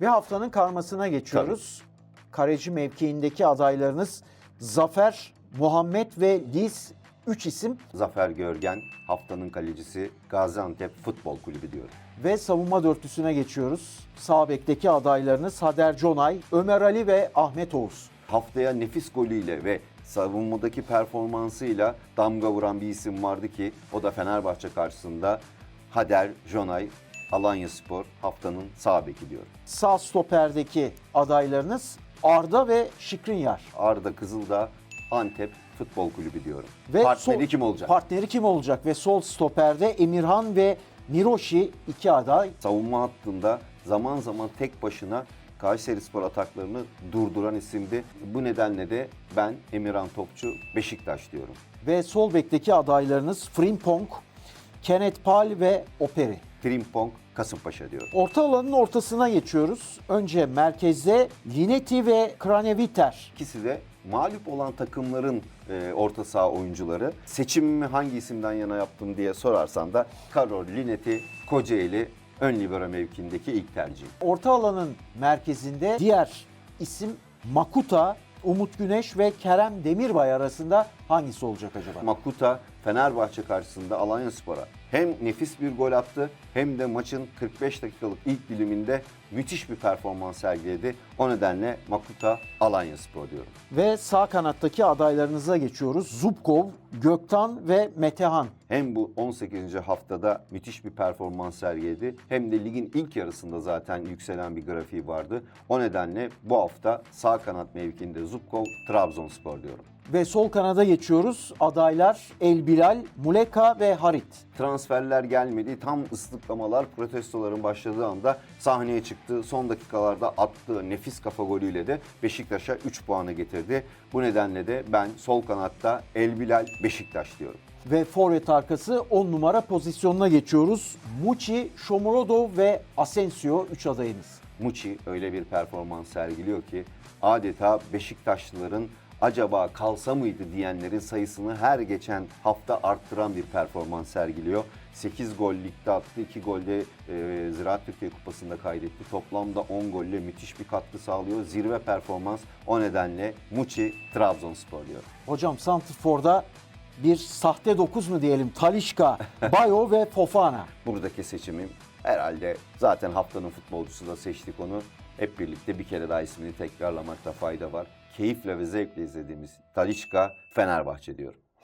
Ve haftanın karmasına geçiyoruz. Kaleci mevkiindeki adaylarınız Zafer, Muhammed ve Liz 3 isim Zafer Görgen haftanın kalecisi Gaziantep Futbol Kulübü diyorum. ve savunma dörtlüsüne geçiyoruz. Sağ bekteki adaylarınız Hader Conay, Ömer Ali ve Ahmet Oğuz. Haftaya nefis golüyle ve savunmadaki performansıyla damga vuran bir isim vardı ki o da Fenerbahçe karşısında Hader Jonay Alanya Spor haftanın sağ beki diyorum. Sağ stoperdeki adaylarınız Arda ve Şikrinyar. Arda Kızıldağ Antep Futbol Kulübü diyorum. Ve Partneri sol- kim olacak? Partneri kim olacak? Ve sol stoperde Emirhan ve Miroşi iki aday. Savunma hattında zaman zaman tek başına Kayseri Spor ataklarını durduran isimdi. Bu nedenle de ben Emirhan Topçu Beşiktaş diyorum. Ve sol bekteki adaylarınız Frimpong, Kenneth Pal ve Operi. Frimpong Kasımpaşa diyorum. Orta alanın ortasına geçiyoruz. Önce merkezde Linetti ve Kraneviter. İkisi de mağlup olan takımların e, orta saha oyuncuları. Seçimimi hangi isimden yana yaptım diye sorarsan da Karol Linetti Kocaeli ön libero mevkiindeki ilk tercih. Orta alanın merkezinde diğer isim Makuta, Umut Güneş ve Kerem Demirbay arasında hangisi olacak acaba? Makuta Fenerbahçe karşısında Alanya Spor'a hem nefis bir gol attı hem de maçın 45 dakikalık ilk diliminde müthiş bir performans sergiledi. O nedenle Makuta Alanya Spor diyorum. Ve sağ kanattaki adaylarınıza geçiyoruz. Zubkov, Göktan ve Metehan. Hem bu 18. haftada müthiş bir performans sergiledi hem de ligin ilk yarısında zaten yükselen bir grafiği vardı. O nedenle bu hafta sağ kanat mevkiinde Zubkov Trabzonspor diyorum. Ve sol kanada geçiyoruz. Adaylar El Bilal, Muleka ve Harit. Transferler gelmedi. Tam ıslıklamalar, protestoların başladığı anda sahneye çıktı. Son dakikalarda attığı nefis kafa golüyle de Beşiktaş'a 3 puanı getirdi. Bu nedenle de ben sol kanatta El Bilal Beşiktaş diyorum. Ve forvet arkası 10 numara pozisyonuna geçiyoruz. Muçi, Shomurodov ve Asensio 3 adayınız. Muçi öyle bir performans sergiliyor ki adeta Beşiktaşlıların acaba kalsa mıydı diyenlerin sayısını her geçen hafta arttıran bir performans sergiliyor. 8 gol ligde attı, 2 golde e, Ziraat Türkiye Kupası'nda kaydetti. Toplamda 10 golle müthiş bir katkı sağlıyor. Zirve performans o nedenle Muçi Trabzonspor diyor. Hocam Santrfor'da bir sahte 9 mu diyelim? Talişka, Bayo ve Fofana. Buradaki seçimim herhalde zaten haftanın futbolcusu da seçtik onu. Hep birlikte bir kere daha ismini tekrarlamakta fayda var. Keyifle ve zevkle izlediğimiz Talisca Fenerbahçe diyorum.